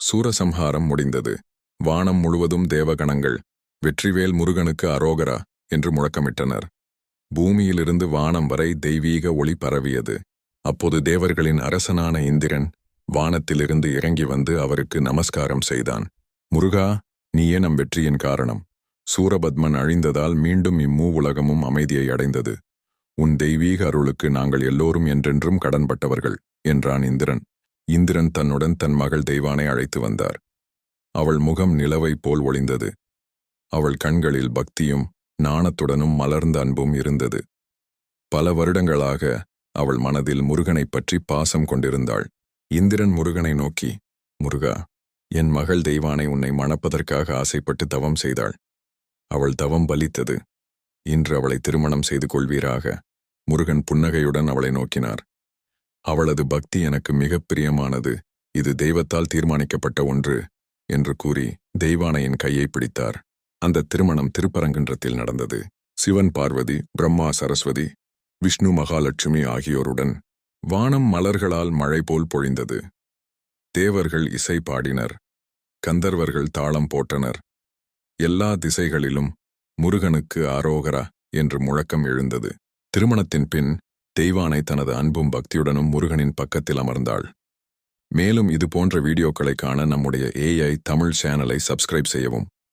சூரசம்ஹாரம் முடிந்தது. வானம் முழுவதும் தேவகணங்கள் வெற்றிவேல் முருகனுக்கு அரோகரா என்று முழக்கமிட்டனர். பூமியிலிருந்து வானம் வரை தெய்வீக ஒளி பரவியது. அப்போது தேவர்களின் அரசனான இந்திரன் வானத்திலிருந்து இறங்கி வந்து அவருக்கு நமஸ்காரம் செய்தான். முருகா நீயே நம் வெற்றியின் காரணம். சூரபத்மன் அழிந்ததால் மீண்டும் இம்மூ உலகமும் அமைதியை அடைந்தது. உன் தெய்வீக அருளுக்கு நாங்கள் எல்லோரும் என்றென்றும் கடன்பட்டவர்கள் என்றான் இந்திரன். இந்திரன் தன்னுடன் தன் மகள் தெய்வானை அழைத்து வந்தார். அவள் முகம் நிலவை போல் ஒளிந்தது. அவள் கண்களில் பக்தியும் நாணத்துடனும் மலர்ந்த அன்பும் இருந்தது. பல வருடங்களாக அவள் மனதில் முருகனைப் பற்றி பாசம் கொண்டிருந்தாள். இந்திரன் முருகனை நோக்கி முருகா என் மகள் தெய்வானை உன்னை மணப்பதற்காக ஆசைப்பட்டு தவம் செய்தாள். அவள் தவம் பலித்தது. இன்று அவளை திருமணம் செய்து கொள்வீராக. முருகன் புன்னகையுடன் அவளை நோக்கினார். அவளது பக்தி எனக்கு மிகப் பிரியமானது. இது தெய்வத்தால் தீர்மானிக்கப்பட்ட ஒன்று என்று கூறி தெய்வானையின் கையை பிடித்தார். அந்த திருமணம் திருப்பரங்குன்றத்தில் நடந்தது. சிவன் பார்வதி பிரம்மா சரஸ்வதி விஷ்ணு மகாலட்சுமி ஆகியோருடன் வானம் மலர்களால் மழை போல் பொழிந்தது. தேவர்கள் இசை பாடினர். கந்தர்வர்கள் தாளம் போட்டனர். எல்லா திசைகளிலும் முருகனுக்கு ஆரோகரா என்று முழக்கம் எழுந்தது. திருமணத்தின் பின் தெய்வானை தனது அன்பும் பக்தியுடனும் முருகனின் பக்கத்தில் அமர்ந்தாள். மேலும் இது போன்ற வீடியோக்களை காண நம்முடைய ஏஐ தமிழ் சேனலை சப்ஸ்கிரைப் செய்யவும்.